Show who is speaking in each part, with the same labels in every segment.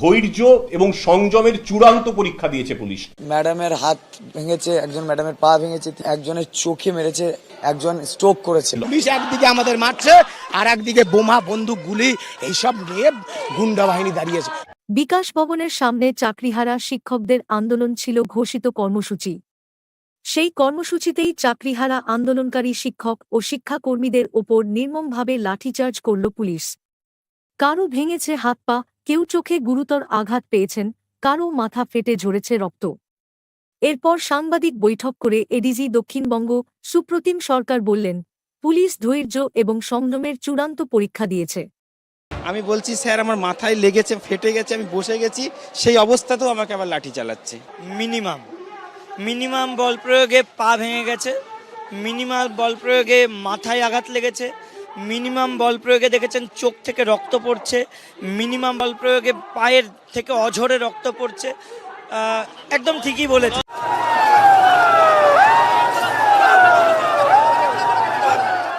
Speaker 1: ধৈর্য এবং সংযমের চূড়ান্ত পরীক্ষা দিয়েছে পুলিশ।
Speaker 2: ম্যাডামের হাত ভেঙেছে একজন ম্যাডামের পা ভেঙেছে একজনের চোখে মেরেছে একজন স্ট্রোক করেছিল
Speaker 3: পুলিশ একদিকে আমাদের মারছে আর একদিকে বোমা বন্দুক গুলি এইসব নিয়ে গুন্ডা বাহিনী দাঁড়িয়েছে।
Speaker 4: বিকাশ ভবনের সামনে চাকরিহারা শিক্ষকদের আন্দোলন ছিল ঘোষিত কর্মসূচি। সেই কর্মসূচিতেই চাকরিহারা আন্দোলনকারী শিক্ষক ও শিক্ষাকর্মীদের ওপর নির্মমভাবে লাঠিচার্জ করল পুলিশ। কারও ভেঙেছে হাত পা কেউ চোখে গুরুতর আঘাত পেয়েছেন কারও মাথা ফেটে ঝরেছে রক্ত। এরপর সাংবাদিক বৈঠক করে এডিজি দক্ষিণবঙ্গ সুপ্রতিম সরকার বললেন পুলিশ ধৈর্য এবং সংযমের চূড়ান্ত পরীক্ষা দিয়েছে।
Speaker 3: আমি বলছি স্যার আমার মাথায় লেগেছে ফেটে গেছে আমি বসে গেছি সেই অবস্থাতেও আমাকে আবার লাঠি চালাচ্ছে।
Speaker 5: মিনিমাম। মিনিমাম বল প্রয়োগে পা ভেঙে গেছে মিনিমাম বল প্রয়োগে মাথায় আঘাত লেগেছে মিনিমাম বল প্রয়োগে দেখেছেন চোখ থেকে রক্ত পড়ছে মিনিমাম বল প্রয়োগে পায়ের থেকে অঝরে রক্ত পড়ছে একদম ঠিকই বলেছে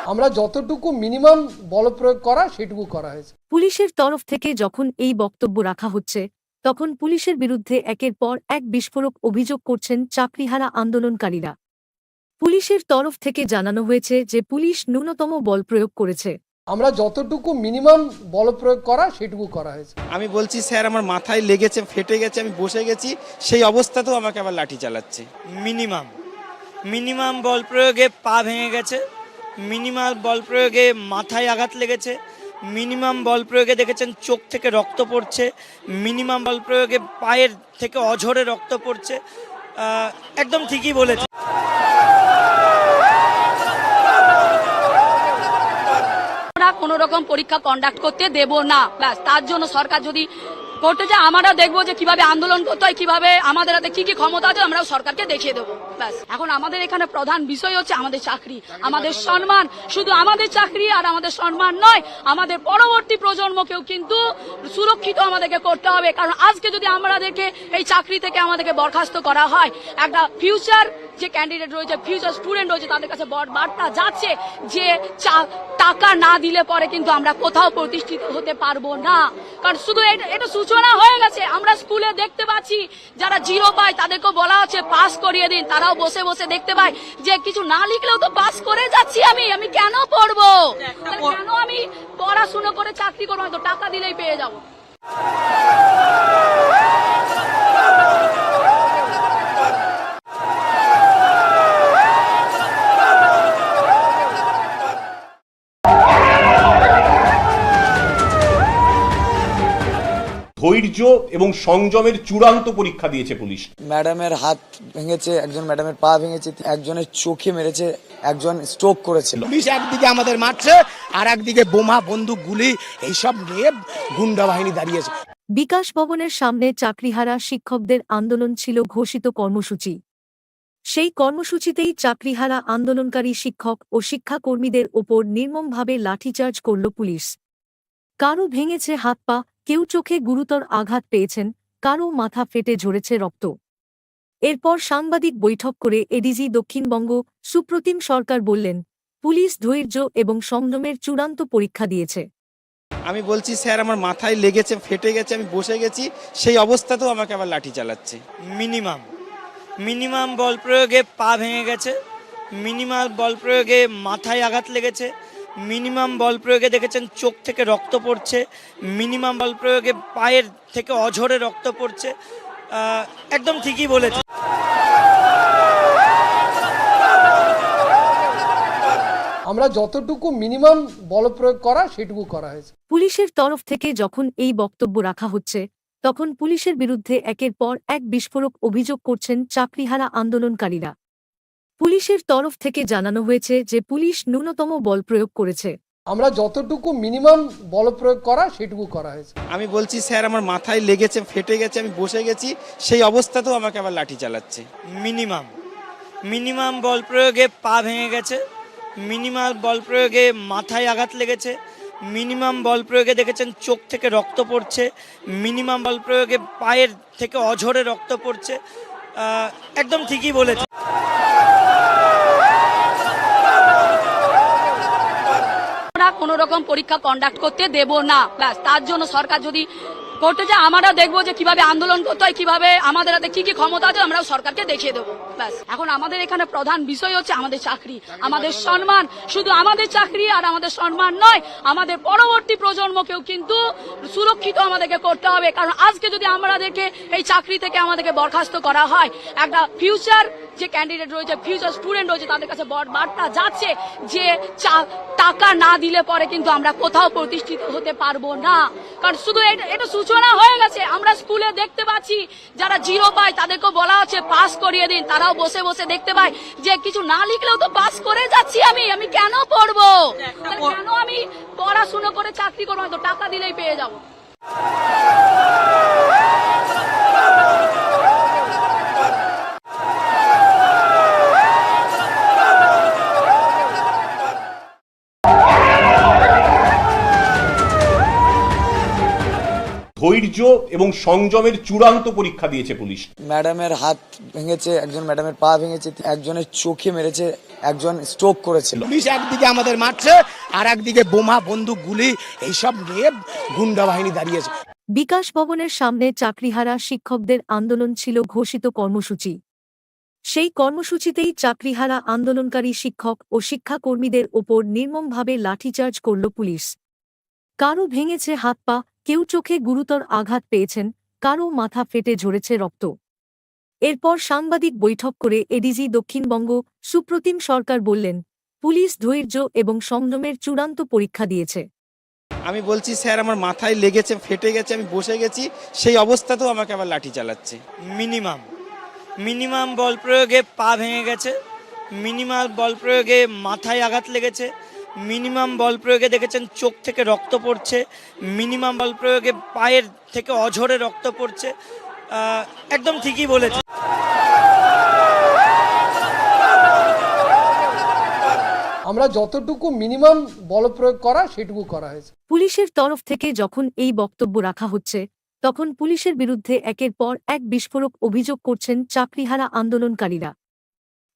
Speaker 6: আমরা যতটুকু মিনিমাম বল প্রয়োগ করা সেটুকু করা হয়েছে।
Speaker 4: পুলিশের তরফ থেকে যখন এই বক্তব্য রাখা হচ্ছে তখন পুলিশের বিরুদ্ধে একের পর এক বিস্ফোরক অভিযোগ করছেন চাকরিহারা আন্দোলনকারীরা। পুলিশের তরফ থেকে জানানো হয়েছে যে পুলিশ ন্যূনতম বল প্রয়োগ করেছে।
Speaker 6: আমরা যতটুকু মিনিমাম বল প্রয়োগ করা সেটুকু করা হয়েছে।
Speaker 3: আমি বলছি স্যার আমার মাথায় লেগেছে ফেটে গেছে আমি বসে গেছি সেই অবস্থাতেও আমাকে আবার লাঠি চালাচ্ছে।
Speaker 5: মিনিমাম। মিনিমাম বল প্রয়োগে পা ভেঙে গেছে মিনিমাম বল প্রয়োগে মাথায় আঘাত লেগেছে মিনিমাম বল প্রয়োগে দেখেছেন চোখ থেকে রক্ত পড়ছে, মিনিমাম বল প্রয়োগে পায়ের থেকে অঝরে রক্ত পড়ছে একদম ঠিকই বলেছে
Speaker 7: কোনো রকম পরীক্ষা কন্ডাক্ট করতে দেব না। তার জন্য সরকার যদি করতে চায় আমরা দেখব যে কীভাবে আন্দোলন করতে হয়, কীভাবে আমাদের হাতে কি কি ক্ষমতা আছে আমরা সরকারকে দেখিয়ে দেবো। ব্যাস। এখন আমাদের এখানে প্রধান বিষয় হচ্ছে আমাদের চাকরি, আমাদের সম্মান। শুধু আমাদের চাকরি আর আমাদের সম্মান নয়, আমাদের পরবর্তী প্রজন্মকেও কিন্তু সুরক্ষিত আমাদেরকে করতে হবে। কারণ আজকে যদি আমাদেরকে এই চাকরি থেকে আমাদেরকে বরখাস্ত করা হয়, একটা ফিউচার যে ক্যান্ডিডেট রয়েছে ফিউচার স্টুডেন্ট রয়েছে তাদের কাছে বড় বার্তা যাচ্ছে যে টাকা না দিলে পরে কিন্তু আমরা কোথাও প্রতিষ্ঠিত হতে পারব না। কারণ শুধু এটা সূচনা হয়ে গেছে। আমরা স্কুলে দেখতে পাচ্ছি যারা জিরো পায় তাদেরকে বলা হচ্ছে পাস করিয়ে দিন। তারাও বসে বসে দেখতে পায় যে কিছু না লিখলেও তো পাস করে যাচ্ছি আমি। আমি কেন পড়ব? কেন আমি পড়াশুনো করে চাকরি করব? তো টাকা দিলেই পেয়ে যাব।
Speaker 1: ধৈর্য এবং সংযমের চূড়ান্ত পরীক্ষা দিয়েছে পুলিশ।
Speaker 2: ম্যাডামের হাত ভেঙেছে একজন ম্যাডামের পা ভেঙেছে একজনের চোখে মেরেছে একজন স্ট্রোক করেছিল
Speaker 3: পুলিশ একদিকে আমাদের মারছে আর একদিকে বোমা বন্দুক গুলি এইসব নিয়ে গুন্ডা বাহিনী দাঁড়িয়েছে।
Speaker 4: বিকাশ ভবনের সামনে চাকরিহারা শিক্ষকদের আন্দোলন ছিল ঘোষিত কর্মসূচি। সেই কর্মসূচিতেই চাকরিহারা আন্দোলনকারী শিক্ষক ও শিক্ষাকর্মীদের ওপর নির্মমভাবে লাঠিচার্জ করল পুলিশ। কারও ভেঙেছে হাত পা কেউ চোখে গুরুতর আঘাত পেয়েছেন কারও মাথা ফেটে ঝরেছে রক্ত। এরপর সাংবাদিক বৈঠক করে এডিজি দক্ষিণবঙ্গ সুপ্রতিম সরকার বললেন পুলিশ ধৈর্য এবং সংযমের চূড়ান্ত পরীক্ষা দিয়েছে।
Speaker 3: আমি বলছি স্যার আমার মাথায় লেগেছে ফেটে গেছে আমি বসে গেছি সেই অবস্থাতেও আমাকে আবার লাঠি চালাচ্ছে।
Speaker 5: মিনিমাম। মিনিমাম বল প্রয়োগে পা ভেঙে গেছে মিনিমাম বল প্রয়োগে মাথায় আঘাত লেগেছে মিনিমাম বল প্রয়োগে দেখেছেন চোখ থেকে রক্ত পড়ছে মিনিমাম বল প্রয়োগে পায়ের থেকে অঝরে রক্ত পড়ছে আহ, একদম ঠিকই বলেছে
Speaker 6: আমরা যতটুকু মিনিমাম বল প্রয়োগ করা সেটুকু করা হয়েছে।
Speaker 4: পুলিশের তরফ থেকে যখন এই বক্তব্য রাখা হচ্ছে তখন পুলিশের বিরুদ্ধে একের পর এক বিস্ফোরক অভিযোগ করছেন চাকরিহারা আন্দোলনকারীরা। পুলিশের তরফ থেকে জানানো হয়েছে যে পুলিশ ন্যূনতম বল প্রয়োগ করেছে।
Speaker 6: আমরা যতটুকু মিনিমাম বল প্রয়োগ করা সেটুকু করা হয়েছে।
Speaker 3: আমি বলছি স্যার আমার মাথায় লেগেছে ফেটে গেছে আমি বসে গেছি সেই অবস্থাতেও আমাকে আবার লাঠি চালাচ্ছে।
Speaker 5: মিনিমাম। মিনিমাম বল প্রয়োগে পা ভেঙে গেছে মিনিমাম বল প্রয়োগে মাথায় আঘাত লেগেছে মিনিমাম বল প্রয়োগে দেখেছেন চোখ থেকে রক্ত পড়ছে মিনিমাম বল প্রয়োগে পায়ের থেকে অঝরে রক্ত পড়ছে একদম ঠিকই বলেছে
Speaker 7: কোনো রকম পরীক্ষা কন্ডাক্ট করতে দেব না। ব্যাস, তার জন্য সরকার যদি করতে চায়, আমরা দেখব যে কীভাবে আন্দোলন করতে হয়, কীভাবে আমাদের হাতে কি কি ক্ষমতা আছে, আমরাও সরকারকে দেখিয়ে দেবো। ব্যাস, এখন আমাদের এখানে প্রধান বিষয় হচ্ছে আমাদের চাকরি, আমাদের সম্মান। শুধু আমাদের চাকরি আর আমাদের সম্মান নয়, আমাদের পরবর্তী প্রজন্মকেও কিন্তু সুরক্ষিত আমাদেরকে করতে হবে। কারণ আজকে যদি আমাদেরকে এই চাকরি থেকে আমাদেরকে বরখাস্ত করা হয়, একটা ফিউচার যে ক্যান্ডিডেট রয়েছে ফিউচার স্টুডেন্ট রয়েছে তাদের কাছে বার্তা যাচ্ছে যে টাকা না দিলে পরে কিন্তু আমরা কোথাও প্রতিষ্ঠিত হতে পারব না। কারণ শুধু এটা এটা সূচনা হয়ে গেছে। আমরা স্কুলে দেখতে পাচ্ছি যারা জিরো পায় তাদেরকে বলা হচ্ছে পাস করিয়ে দিন। তারাও বসে বসে দেখতে পায় যে কিছু না লিখলেও তো পাস করে যাচ্ছি আমি। আমি কেন পড়ব? কেন আমি পড়াশুনো করে চাকরি করব? না? তো টাকা দিলেই পেয়ে যাব।
Speaker 1: ধৈর্য এবং সংযমের চূড়ান্ত পরীক্ষা দিয়েছে পুলিশ।
Speaker 2: ম্যাডামের হাত ভেঙেছে একজন ম্যাডামের পা ভেঙেছে একজনের চোখে মেরেছে একজন স্ট্রোক করেছিল
Speaker 3: পুলিশ একদিকে আমাদের মারছে আর একদিকে বোমা বন্দুক গুলি এইসব নিয়ে গুন্ডা বাহিনী দাঁড়িয়েছে।
Speaker 4: বিকাশ ভবনের সামনে চাকরিহারা শিক্ষকদের আন্দোলন ছিল ঘোষিত কর্মসূচি। সেই কর্মসূচিতেই চাকরিহারা আন্দোলনকারী শিক্ষক ও শিক্ষাকর্মীদের ওপর নির্মমভাবে লাঠিচার্জ করল পুলিশ। কারও ভেঙেছে হাত পা কেউ চোখে গুরুতর আঘাত পেয়েছেন কারও মাথা ফেটে ঝরেছে রক্ত। এরপর সাংবাদিক বৈঠক করে এডিজি দক্ষিণবঙ্গ সুপ্রতিম সরকার বললেন পুলিশ ধৈর্য এবং সংযমের চূড়ান্ত পরীক্ষা দিয়েছে।
Speaker 3: আমি বলছি স্যার আমার মাথায় লেগেছে ফেটে গেছে আমি বসে গেছি সেই অবস্থাতেও আমাকে আবার লাঠি চালাচ্ছে।
Speaker 5: মিনিমাম। মিনিমাম বল প্রয়োগে পা ভেঙে গেছে মিনিমাম বল প্রয়োগে মাথায় আঘাত লেগেছে মিনিমাম বল প্রয়োগে দেখেছেন চোখ থেকে রক্ত পড়ছে মিনিমাম বল প্রয়োগে পায়ের থেকে অঝরে রক্ত পড়ছে আহ, একদম ঠিকই বলেছে
Speaker 6: আমরা যতটুকু মিনিমাম বল প্রয়োগ করা সেটুকু করা হয়েছে।
Speaker 4: পুলিশের তরফ থেকে যখন এই বক্তব্য রাখা হচ্ছে তখন পুলিশের বিরুদ্ধে একের পর এক বিস্ফোরক অভিযোগ করছেন চাকরিহারা আন্দোলনকারীরা।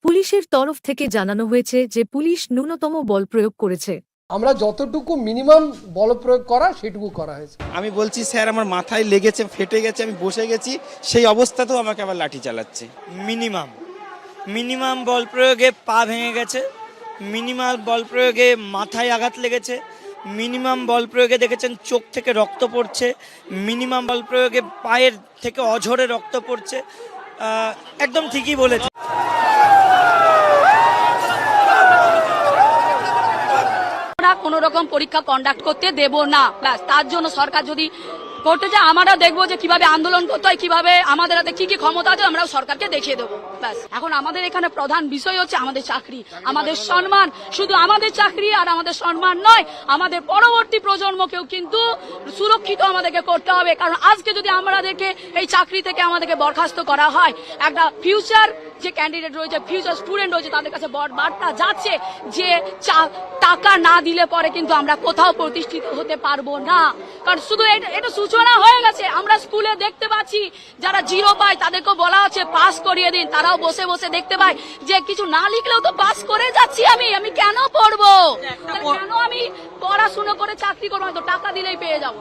Speaker 4: পুলিশের তরফ থেকে জানানো হয়েছে যে পুলিশ ন্যূনতম বল প্রয়োগ করেছে।
Speaker 6: আমরা যতটুকু মিনিমাম বল প্রয়োগ করা সেটুকু করা হয়েছে।
Speaker 3: আমি বলছি স্যার আমার মাথায় লেগেছে ফেটে গেছে আমি বসে গেছি সেই অবস্থাতেও আমাকে আবার লাঠি চালাচ্ছে।
Speaker 5: মিনিমাম। মিনিমাম বল প্রয়োগে পা ভেঙে গেছে মিনিমাম বল প্রয়োগে মাথায় আঘাত লেগেছে মিনিমাম বল প্রয়োগে দেখেছেন চোখ থেকে রক্ত পড়ছে মিনিমাম বল প্রয়োগে পায়ের থেকে অঝরে রক্ত পড়ছে একদম ঠিকই বলেছে।
Speaker 7: কোনো রকম পরীক্ষা কন্ডাক্ট করতে দেব না। তার জন্য সরকার যদি করতে চায় আমরা দেখব যে কীভাবে আন্দোলন করতে হয়, কীভাবে আমাদের হাতে কি কি ক্ষমতা আছে আমরা সরকারকে দেখিয়ে দেবো। ব্যাস। এখন আমাদের এখানে প্রধান বিষয় হচ্ছে আমাদের চাকরি, আমাদের সম্মান। শুধু আমাদের চাকরি আর আমাদের সম্মান নয়, আমাদের পরবর্তী প্রজন্মকেও কিন্তু সুরক্ষিত আমাদেরকে করতে হবে। কারণ আজকে যদি আমাদেরকে এই চাকরি থেকে আমাদেরকে বরখাস্ত করা হয়, একটা ফিউচার যে ক্যান্ডিডেট রয়েছে ফিউচার স্টুডেন্ট রয়েছে তাদের কাছে বড় বার্তা যাচ্ছে যে টাকা না দিলে পরে কিন্তু আমরা কোথাও প্রতিষ্ঠিত হতে পারব না। কারণ শুধু এটা সূচনা হয়ে গেছে। আমরা স্কুলে দেখতে পাচ্ছি যারা জিরো পায় তাদেরকে বলা হচ্ছে পাস করিয়ে দিন। তারাও বসে বসে দেখতে পায় যে কিছু না লিখলেও তো পাস করে যাচ্ছি আমি। আমি কেন পড়ব? কেন আমি পড়াশুনো করে চাকরি করব? না? তো টাকা দিলেই পেয়ে যাব।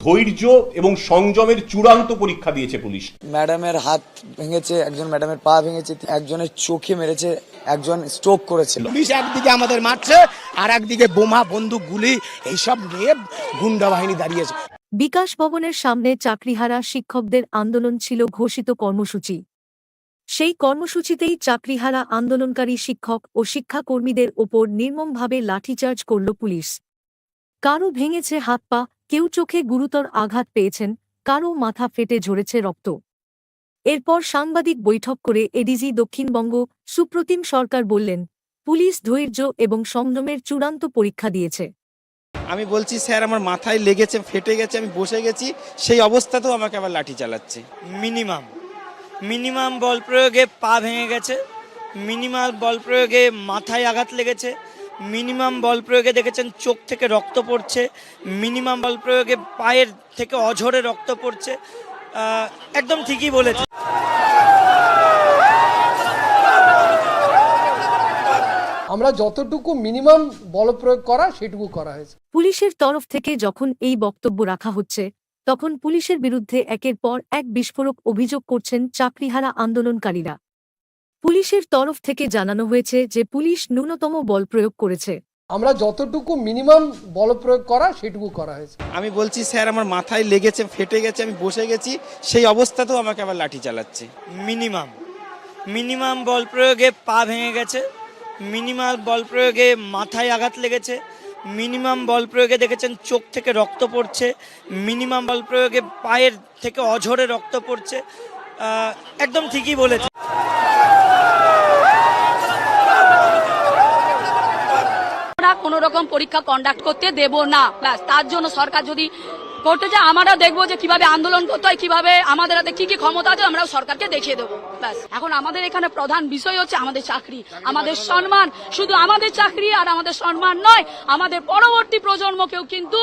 Speaker 1: ধৈর্য এবং সংযমের চূড়ান্ত পরীক্ষা দিয়েছে পুলিশ।
Speaker 2: ম্যাডামের হাত ভেঙেছে একজন ম্যাডামের পা ভেঙেছে একজনের চোখে মেরেছে একজন স্ট্রোক করেছিল
Speaker 3: পুলিশ একদিকে আমাদের মারছে আর একদিকে বোমা বন্দুক গুলি এইসব নিয়ে গুন্ডা বাহিনী দাঁড়িয়েছে।
Speaker 4: বিকাশ ভবনের সামনে চাকরিহারা শিক্ষকদের আন্দোলন ছিল ঘোষিত কর্মসূচি। সেই কর্মসূচিতেই চাকরিহারা আন্দোলনকারী শিক্ষক ও শিক্ষাকর্মীদের ওপর নির্মমভাবে লাঠিচার্জ করল পুলিশ। কারও ভেঙেছে হাত পা কেউ চোখে গুরুতর আঘাত পেয়েছেন কারও মাথা ফেটে ঝরেছে রক্ত। এরপর সাংবাদিক বৈঠক করে এডিজি দক্ষিণবঙ্গ সুপ্রতিম সরকার বললেন পুলিশ ধৈর্য এবং সংযমের চূড়ান্ত পরীক্ষা দিয়েছে।
Speaker 3: আমি বলছি স্যার আমার মাথায় লেগেছে ফেটে গেছে আমি বসে গেছি সেই অবস্থাতেও আমাকে আবার লাঠি চালাচ্ছে।
Speaker 5: মিনিমাম মিনিমাম বল প্রয়োগে পা ভেঙে গেছে মিনিমাম বল প্রয়োগে মাথায় আঘাত লেগেছে মিনিমাম বল প্রয়োগে দেখেছেন চোখ থেকে রক্ত পড়ছে মিনিমাম বল প্রয়োগে পায়ের থেকে অঝরে রক্ত পড়ছে আহ, একদম ঠিকই বলেছে
Speaker 6: আমরা যতটুকু মিনিমাম বল প্রয়োগ করা সেটুকু করা হয়েছে।
Speaker 4: পুলিশের তরফ থেকে যখন এই বক্তব্য রাখা হচ্ছে তখন পুলিশের বিরুদ্ধে একের পর এক বিস্ফোরক অভিযোগ করছেন চাকরিহারা আন্দোলনকারীরা। পুলিশের তরফ থেকে জানানো হয়েছে যে পুলিশ ন্যূনতম বল প্রয়োগ করেছে।
Speaker 6: আমরা যতটুকু মিনিমাম বল প্রয়োগ করা সেটুকু করা হয়েছে।
Speaker 3: আমি বলছি স্যার আমার মাথায় লেগেছে ফেটে গেছে আমি বসে গেছি সেই অবস্থাতেও আমাকে আবার লাঠি চালাচ্ছে।
Speaker 5: মিনিমাম। মিনিমাম বল প্রয়োগে পা ভেঙে গেছে মিনিমাম বল প্রয়োগে মাথায় আঘাত লেগেছে মিনিমাম বল প্রয়োগে দেখেছেন চোখ থেকে রক্ত পড়ছে মিনিমাম বল প্রয়োগে পায়ের থেকে অঝরে রক্ত পড়ছে একদম ঠিকই বলেছে
Speaker 7: আমরা কোনো রকম পরীক্ষা কন্ডাক্ট করতে দেব না। ব্যাস, তার জন্য সরকার যদি করতে চায়, আমরা দেখব যে কীভাবে আন্দোলন করতে হয়, কীভাবে আমাদের হাতে কি কি ক্ষমতা আছে, আমরাও সরকারকে দেখিয়ে দেবো। ব্যাস, এখন আমাদের এখানে প্রধান বিষয় হচ্ছে আমাদের চাকরি, আমাদের সম্মান। শুধু আমাদের চাকরি আর আমাদের সম্মান নয়, আমাদের পরবর্তী প্রজন্মকেও কিন্তু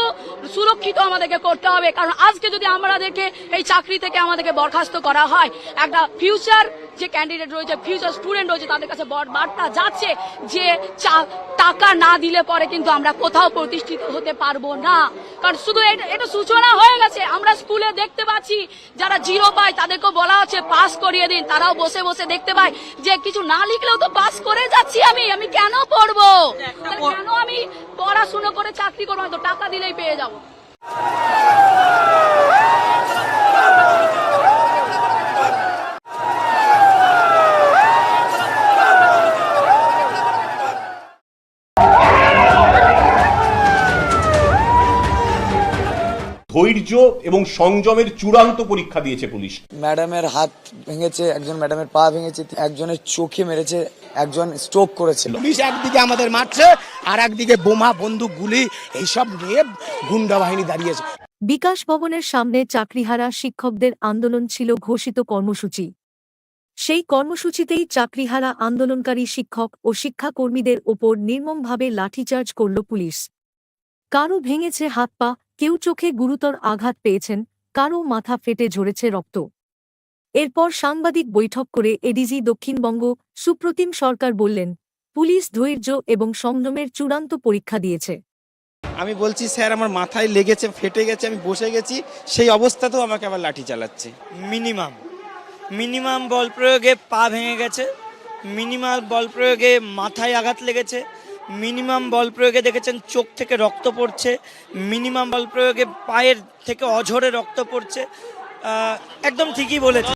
Speaker 7: সুরক্ষিত আমাদেরকে করতে হবে। কারণ আজকে যদি আমাদেরকে এই চাকরি থেকে আমাদেরকে বরখাস্ত করা হয়, একটা ফিউচার যে ক্যান্ডিডেট রয়েছে ফিউচার স্টুডেন্ট রয়েছে তাদের কাছে বার্তা যাচ্ছে যে টাকা না দিলে পরে কিন্তু আমরা কোথাও প্রতিষ্ঠিত হতে পারব না। কারণ শুধু এটা সূচনা হয়ে গেছে। আমরা স্কুলে দেখতে পাচ্ছি যারা জিরো পায় তাদেরকে বলা হচ্ছে পাস করিয়ে দিন। তারাও বসে বসে দেখতে পায় যে কিছু না লিখলেও তো পাস করে যাচ্ছি আমি। আমি কেন পড়ব? কেন আমি পড়াশুনো করে চাকরি করব? তো টাকা দিলেই পেয়ে যাব।
Speaker 1: ধৈর্য এবং সংযমের চূড়ান্ত পরীক্ষা দিয়েছে পুলিশ।
Speaker 2: ম্যাডামের হাত ভেঙেছে একজন ম্যাডামের পা ভেঙেছে একজনের চোখে মেরেছে একজন স্ট্রোক করেছে।
Speaker 8: পুলিশ একদিকে আমাদের মারছে আর একদিকে বোমা বন্দুক গুলি এইসব নিয়ে গুন্ডা বাহিনী দাঁড়িয়েছে।
Speaker 4: বিকাশ ভবনের সামনে চাকরিহারা শিক্ষকদের আন্দোলন ছিল ঘোষিত কর্মসূচি। সেই কর্মসূচিতেই চাকরিহারা আন্দোলনকারী শিক্ষক ও শিক্ষাকর্মীদের ওপর নির্মমভাবে লাঠিচার্জ করল পুলিশ। কারও ভেঙেছে হাত পা কেউ চোখে গুরুতর আঘাত পেয়েছেন কারও মাথা ফেটে ঝরেছে রক্ত। এরপর সাংবাদিক বৈঠক করে এডিজি দক্ষিণবঙ্গ সুপ্রতিম সরকার বললেন পুলিশ ধৈর্য এবং সংযমের চূড়ান্ত পরীক্ষা দিয়েছে।
Speaker 3: আমি বলছি স্যার আমার মাথায় লেগেছে ফেটে গেছে আমি বসে গেছি সেই অবস্থাতেও আমাকে আবার লাঠি চালাচ্ছে।
Speaker 5: মিনিমাম। মিনিমাম বল প্রয়োগে পা ভেঙে গেছে মিনিমাম বল প্রয়োগে মাথায় আঘাত লেগেছে মিনিমাম বল প্রয়োগে দেখেছেন চোখ থেকে রক্ত পড়ছে মিনিমাম বল প্রয়োগে পায়ের থেকে অঝরে রক্ত পড়ছে আহ, একদম ঠিকই বলেছে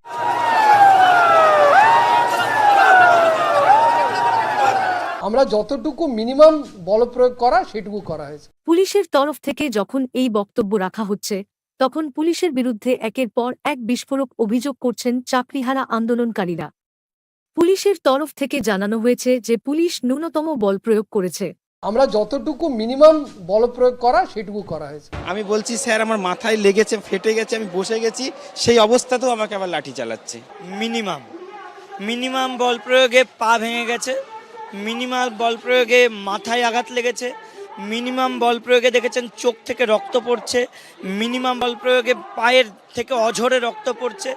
Speaker 6: আমরা যতটুকু মিনিমাম বল প্রয়োগ করা সেটুকু করা হয়েছে।
Speaker 4: পুলিশের তরফ থেকে যখন এই বক্তব্য রাখা হচ্ছে তখন পুলিশের বিরুদ্ধে একের পর এক বিস্ফোরক অভিযোগ করছেন চাকরিহারা আন্দোলনকারীরা। পুলিশের তরফ থেকে জানানো হয়েছে যে পুলিশ ন্যূনতম বল প্রয়োগ করেছে।
Speaker 6: আমরা যতটুকু মিনিমাম বল প্রয়োগ করা সেটুকু করা হয়েছে।
Speaker 3: আমি বলছি স্যার আমার মাথায় লেগেছে ফেটে গেছে আমি বসে গেছি সেই অবস্থাতেও আমাকে আবার লাঠি চালাচ্ছে।
Speaker 5: মিনিমাম। মিনিমাম বল প্রয়োগে পা ভেঙে গেছে মিনিমাম বল প্রয়োগে মাথায় আঘাত লেগেছে মিনিমাম বল প্রয়োগে দেখেছেন চোখ থেকে রক্ত পড়ছে মিনিমাম বল প্রয়োগে পায়ের থেকে অঝরে রক্ত পড়ছে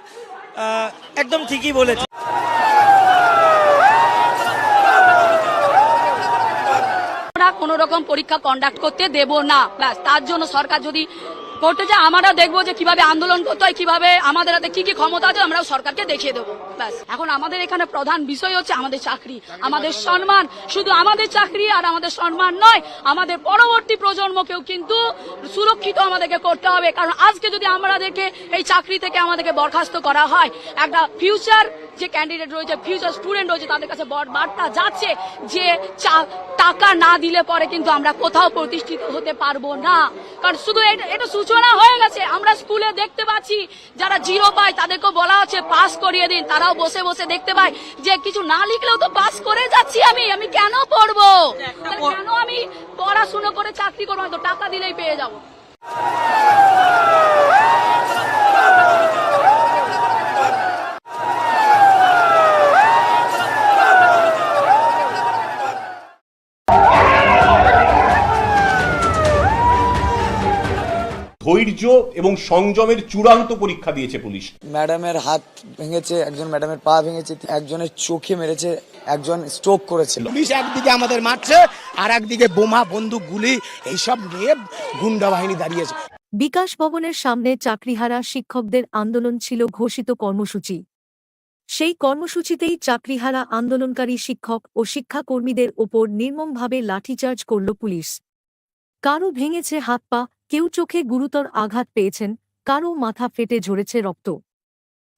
Speaker 5: একদম ঠিকই বলেছে
Speaker 7: আমরা কোনো রকম পরীক্ষা কন্ডাক্ট করতে দেব না। ব্যাস, তার জন্য সরকার যদি করতে চায় আমরা দেখব যে কীভাবে আন্দোলন করতে হয়, কীভাবে আমাদের হাতে কি কি ক্ষমতা আছে আমরা সরকারকে দেখিয়ে দেবো। ব্যাস। এখন আমাদের এখানে প্রধান বিষয় হচ্ছে আমাদের চাকরি, আমাদের সম্মান। শুধু আমাদের চাকরি আর আমাদের সম্মান নয়, আমাদের পরবর্তী প্রজন্মকেও কিন্তু সুরক্ষিত আমাদেরকে করতে হবে। কারণ আজকে যদি আমাদেরকে এই চাকরি থেকে আমাদেরকে বরখাস্ত করা হয়, একটা ফিউচার যে ক্যান্ডিডেট রয়েছে ফিউচার স্টুডেন্ট রয়েছে, তাদের কাছে বার্তা যাচ্ছে যে টাকা না দিলে পরে কিন্তু আমরা কোথাও প্রতিষ্ঠিত হতে পারব না। কারণ শুধু এটা সূচনা হয়ে গেছে। আমরা স্কুলে দেখতে পাচ্ছি, যারা জিরো পায় তাদেরকে বলা হচ্ছে পাস করিয়ে দিন। তারাও বসে বসে দেখতে পাই যে কিছু না লিখলেও তো পাস করে যাচ্ছি আমি। আমি কেন পড়ব? কেন আমি পড়াশুনো করে চাকরি করব? তো টাকা দিলেই পেয়ে যাব।
Speaker 1: ধৈর্য এবং সংযমের চূড়ান্ত পরীক্ষা দিয়েছে পুলিশ।
Speaker 2: ম্যাডামের হাত ভেঙেছে একজন ম্যাডামের পা ভেঙেছে একজনের চোখে মেরেছে একজন স্ট্রোক করেছিল
Speaker 8: পুলিশ একদিকে আমাদের মারছে আর একদিকে বোমা বন্দুক গুলি এইসব নিয়ে গুন্ডা বাহিনী দাঁড়িয়েছে।
Speaker 4: বিকাশ ভবনের সামনে চাকরিহারা শিক্ষকদের আন্দোলন ছিল ঘোষিত কর্মসূচি। সেই কর্মসূচিতেই চাকরিহারা আন্দোলনকারী শিক্ষক ও শিক্ষাকর্মীদের ওপর নির্মমভাবে লাঠিচার্জ করল পুলিশ। কারও ভেঙেছে হাত পা কেউ চোখে গুরুতর আঘাত পেয়েছেন কারও মাথা ফেটে ঝরেছে রক্ত।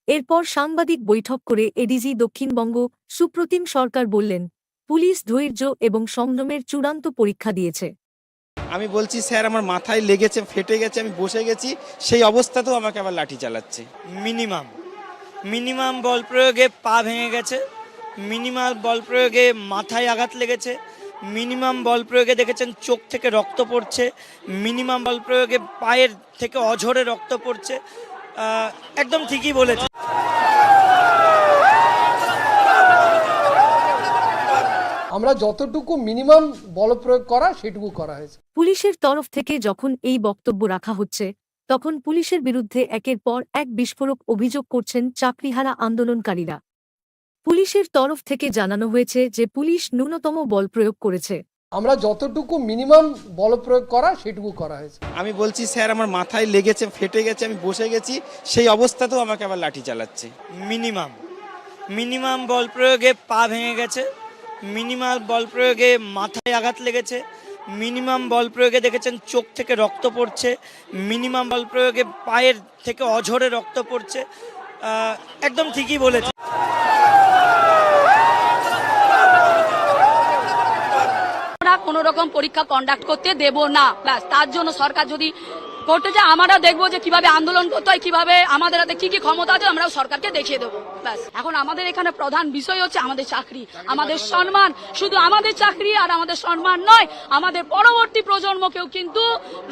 Speaker 4: এরপর সাংবাদিক বৈঠক করে এডিজি দক্ষিণবঙ্গ সুপ্রতিম সরকার বললেন পুলিশ ধৈর্য এবং সংযমের চূড়ান্ত পরীক্ষা দিয়েছে।
Speaker 3: আমি বলছি স্যার আমার মাথায় লেগেছে ফেটে গেছে আমি বসে গেছি সেই অবস্থাতেও আমাকে আবার লাঠি চালাচ্ছে।
Speaker 5: মিনিমাম। মিনিমাম বল প্রয়োগে পা ভেঙে গেছে মিনিমাম বল প্রয়োগে মাথায় আঘাত লেগেছে মিনিমাম বল প্রয়োগে দেখেছেন চোখ থেকে রক্ত পড়ছে মিনিমাম বল প্রয়োগে পায়ের থেকে অঝরে রক্ত পড়ছে আহ, একদম ঠিকই বলেছে
Speaker 6: আমরা যতটুকু মিনিমাম বল প্রয়োগ করা সেটুকু করা হয়েছে।
Speaker 4: পুলিশের তরফ থেকে যখন এই বক্তব্য রাখা হচ্ছে তখন পুলিশের বিরুদ্ধে একের পর এক বিস্ফোরক অভিযোগ করছেন চাকরিহারা আন্দোলনকারীরা। পুলিশের তরফ থেকে জানানো হয়েছে যে পুলিশ ন্যূনতম বল প্রয়োগ করেছে।
Speaker 6: আমরা যতটুকু মিনিমাম বল প্রয়োগ করা সেটুকু করা হয়েছে।
Speaker 3: আমি বলছি স্যার আমার মাথায় লেগেছে ফেটে গেছে আমি বসে গেছি সেই অবস্থাতেও আমাকে আবার লাঠি চালাচ্ছে।
Speaker 5: মিনিমাম। মিনিমাম বল প্রয়োগে পা ভেঙে গেছে মিনিমাম বল প্রয়োগে মাথায় আঘাত লেগেছে মিনিমাম বল প্রয়োগে দেখেছেন চোখ থেকে রক্ত পড়ছে মিনিমাম বল প্রয়োগে পায়ের থেকে অঝরে রক্ত পড়ছে একদম ঠিকই বলেছে
Speaker 7: আমরা কোনো রকম পরীক্ষা কন্ডাক্ট করতে দেব না। ব্যাস, তার জন্য সরকার যদি করতে চায়, আমরা দেখব যে কীভাবে আন্দোলন করতে হয়, কীভাবে আমাদের হাতে কি কি ক্ষমতা আছে আমরা সরকারকে দেখিয়ে দেবো। ব্যাস। এখন আমাদের এখানে প্রধান বিষয় হচ্ছে আমাদের চাকরি, আমাদের সম্মান। শুধু আমাদের চাকরি আর আমাদের সম্মান নয়, আমাদের পরবর্তী প্রজন্মকেও কিন্তু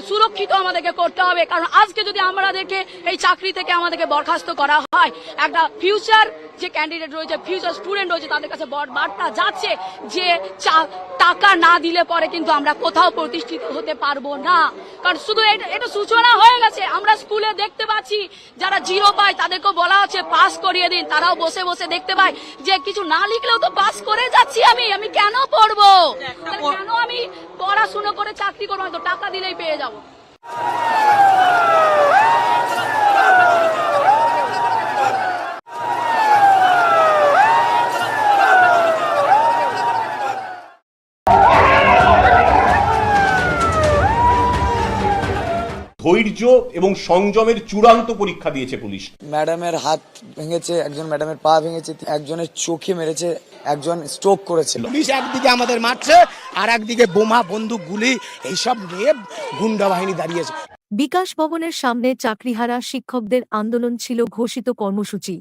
Speaker 7: সুরক্ষিত আমাদেরকে করতে হবে। কারণ আজকে যদি আমাদেরকে এই চাকরি থেকে আমাদেরকে বরখাস্ত করা হয়, একটা ফিউচার যে ক্যান্ডিডেট রয়েছে ফিউচার স্টুডেন্ট রয়েছে, তাদের কাছে বার্তা যাচ্ছে যে টাকা না দিলে পরে কিন্তু আমরা কোথাও প্রতিষ্ঠিত হতে পারব না। কারণ শুধু এটা সূচনা হয়ে গেছে। আমরা স্কুলে দেখতে পাচ্ছি, যারা জিরো পায় তাদেরকে বলা হচ্ছে পাস করিয়ে দিন। তারাও বসে বসে দেখতে পাই যে কিছু না লিখলেও তো পাস করে যাচ্ছি আমি। আমি কেন পড়ব? কেন আমি পড়াশুনো করে চাকরি করব? তো টাকা দিলেই পেয়ে যাব।
Speaker 1: ধৈর্য এবং সংযমের চূড়ান্ত পরীক্ষা দিয়েছে পুলিশ।
Speaker 2: ম্যাডামের হাত ভেঙেছে একজন ম্যাডামের পা ভেঙেছে একজনের চোখে মেরেছে একজন স্ট্রোক করেছে।
Speaker 8: পুলিশ একদিকে আমাদের মারছে আর একদিকে বোমা বন্দুক গুলি এইসব নিয়ে গুন্ডা বাহিনী দাঁড়িয়েছে।
Speaker 4: বিকাশ ভবনের সামনে চাকরিহারা শিক্ষকদের আন্দোলন ছিল ঘোষিত কর্মসূচি।